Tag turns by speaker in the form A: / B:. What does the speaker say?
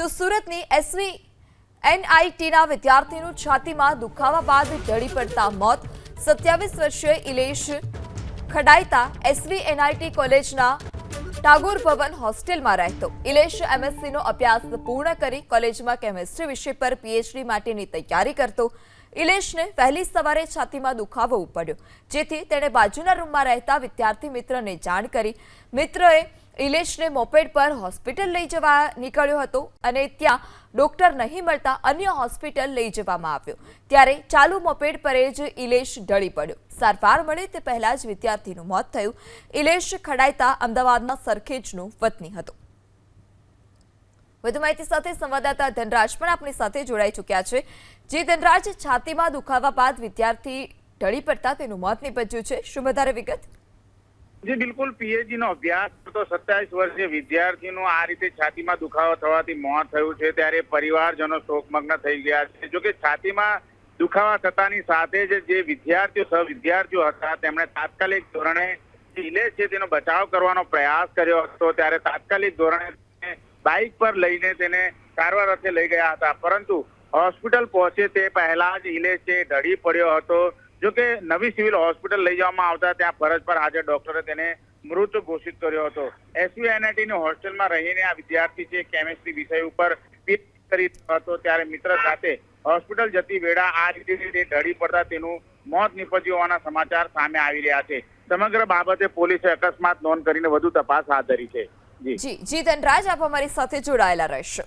A: તો સુરતની એસવી એનઆઈટીના વિદ્યાર્થીનું છાતીમાં દુખાવા બાદ ઢળી પડતા મોત. સત્યાવીસ વર્ષીય ઇલેશ ખડાઈતા એસવી એનઆઈટી કોલેજના ટાગોર ભવન હોસ્ટેલમાં રહેતો. ઇલેશ એમએસસીનો અભ્યાસ પૂર્ણ કરી કોલેજમાં કેમેસ્ટ્રી વિષય પર પીએચડી માટેની તૈયારી કરતો. ઇલેશને વહેલી સવારે છાતીમાં દુખાવો ઉપડ્યો, જેથી તેણે બાજુના રૂમમાં રહેતા વિદ્યાર્થી મિત્રને જાણ કરી. મિત્રએ ઇલેશને મોપેડ પર હોસ્પિટલ લઈ જવા નીકળ્યો હતો અને ત્યાં ડોક્ટર નહીં મળતા અન્ય હોસ્પિટલ લઈ જવામાં આવ્યો. ત્યારે ચાલુ મોપેડ પર જ ઇલેશ ઢળી પડ્યો. સારવાર મળે તે પહેલા જ વિદ્યાર્થીનું મોત થયું. ઇલેશ ખડાઈતા અમદાવાદના સરખેજનો વતની હતો. વધુ માહિતી સાથે સંવાદદાતા ધનરાજ પણ આપણી સાથે જોડાઈ ચૂક્યા છે. જે ધનરાજ છાતીમાં દુખાવા બાદ વિદ્યાર્થી ઢળી પડતા તેનું મોત નીપજ્યું છે. શું વધારે વિગત?
B: જી, બિલકુલ. પીએચડી નો અભ્યાસ કરતો સત્યાવીસ વર્ષીય વિદ્યાર્થીનું આ રીતે છાતીમાં દુખાવો થવાથી મોત થયું છે. ત્યારે પરિવારજનો શોકમગ્ન થઈ ગયા છે. જોકે છાતીમાં દુખાવા થતાની સાથે જ જે વિદ્યાર્થીઓ સહ વિદ્યાર્થીઓ હતા, તેમણે તાત્કાલિક ધોરણે ઇલેજ છે તેનો બચાવ કરવાનો પ્રયાસ કર્યો હતો. ત્યારે તાત્કાલિક ધોરણે બાઇક પર લઈને તેને સારવાર અર્થે લઈ ગયા હતા. પરંતુ હોસ્પિટલ પહોંચે તે પહેલા જ ઇલેજ છે ઢળી પડ્યો હતો. જો કે નવી સિવિલ હોસ્પિટલ લઈ જવામાં આવતા ત્યાં ફરજ પર આજે ડોક્ટરે તેને મૃત ઘોષિત કર્યો હતો. એસયુએનઆઈટી ની હોસ્ટેલમાં રહીને આ વિદ્યાર્થી છે, કેમેસ્ટ્રી વિષય ઉપર PhD કરી હતો. ત્યારે મિત્ર સાથે હોસ્પિટલ જતી વેળા આ રીતે ઢળી પડતા તેનું મોત નીપજ્યું હોવાના સમાચાર સામે આવી રહ્યા છે. સમગ્ર બાબતે પોલીસે અકસ્માત નોંધ કરીને વધુ તપાસ હાથ ધરી છે.
A: જી. જી ધનરાજ આપ અમારી સાથે જોડાયેલા રહેશો.